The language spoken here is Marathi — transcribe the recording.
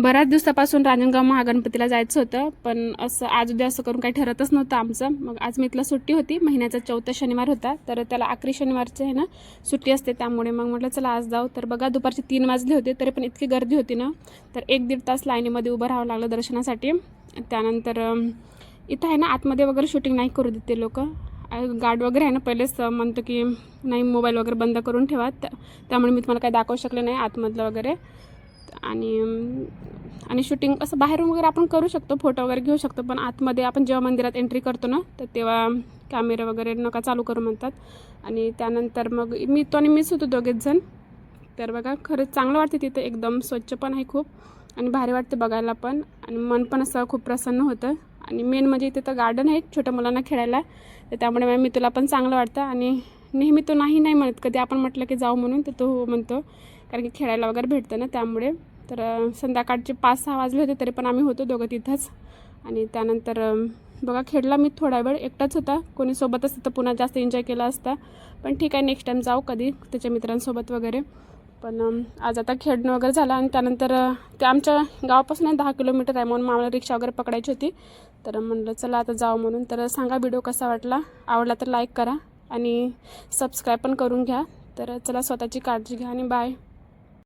बऱ्याच दिवसापासून रांजणगाव महागणपतीला जायचं होतं पण असं आज उद्या असं करून काही ठरतच नव्हतं आमचं. मग आज मी इथला सुट्टी होती महिन्याचा चौथा शनिवार होता तर त्याला आखरी शनिवारचे आहे ना सुट्टी असते त्यामुळे मग म्हटलं चला आज जाऊ. तर बघा दुपारचे तीन वाजले होते तरी पण इतकी गर्दी होती ना. तर एक दीड तास लाईनीमध्ये उभं राहावं लागलं दर्शनासाठी. त्यानंतर इथं आहे ना आतमध्ये वगैरे शूटिंग नाही करू देत ते लोक. गार्ड वगैरे आहे ना पहिलेच म्हणतो की नाही मोबाईल वगैरे बंद करून ठेवा. त्यामुळे मी तुम्हाला काही दाखवू शकले नाही आतमधलं वगैरे. आणि आणि शूटिंग असं बाहेरून वगैरे आपण करू शकतो फोटो वगैरे घेऊ शकतो पण आतमध्ये आपण जेव्हा मंदिरात एंट्री करतो ना तर तेव्हा कॅमेरा वगैरे नका चालू करू म्हणतात. आणि त्यानंतर मग मी तो आणि मीच होतो दोघेच जण. तर बघा खरंच चांगलं वाटते तिथं एकदम स्वच्छ पण आहे खूप. आणि भारी वाटते बघायला पण. आणि मन पण असं खूप प्रसन्न होतं. आणि मेन म्हणजे इथे तर गार्डन आहे छोट्या मुलांना खेळायला. तर त्यामुळे मी तुला पण चांगलं वाटतं. आणि नेहमी तो नाही नाही म्हणत. कधी आपण म्हटलं की जाऊ म्हणून तर तो हो म्हणतो. कारण की खेळायला वगैरे भेटतं ना त्यामुळे. तर संध्याकाळचे पाच सहा वाजले होते तरी पण आम्ही होतो दोघं तिथंच. आणि त्यानंतर बघा खेळला मी थोडा वेळ एकटाच होता. कोणी सोबत असतं तर पुन्हा जास्त एन्जॉय केला असता. पण ठीक आहे नेक्स्ट टाईम जाऊ कधी त्याच्या मित्रांसोबत वगैरे. पण आज आता खेळणं वगैरे झालं आणि त्यानंतर ते आमच्या गावापासून दहा किलोमीटर आहे म्हणून मग आम्हाला रिक्षा वगैरे पकडायची होती. तर म्हणलं चला आता जाऊ म्हणून. तर सांगा व्हिडिओ कसा वाटला? आवडला तर लाईक करा आणि सबस्क्राईब पण करून घ्या. तर चला स्वतःची काळजी घ्या आणि बाय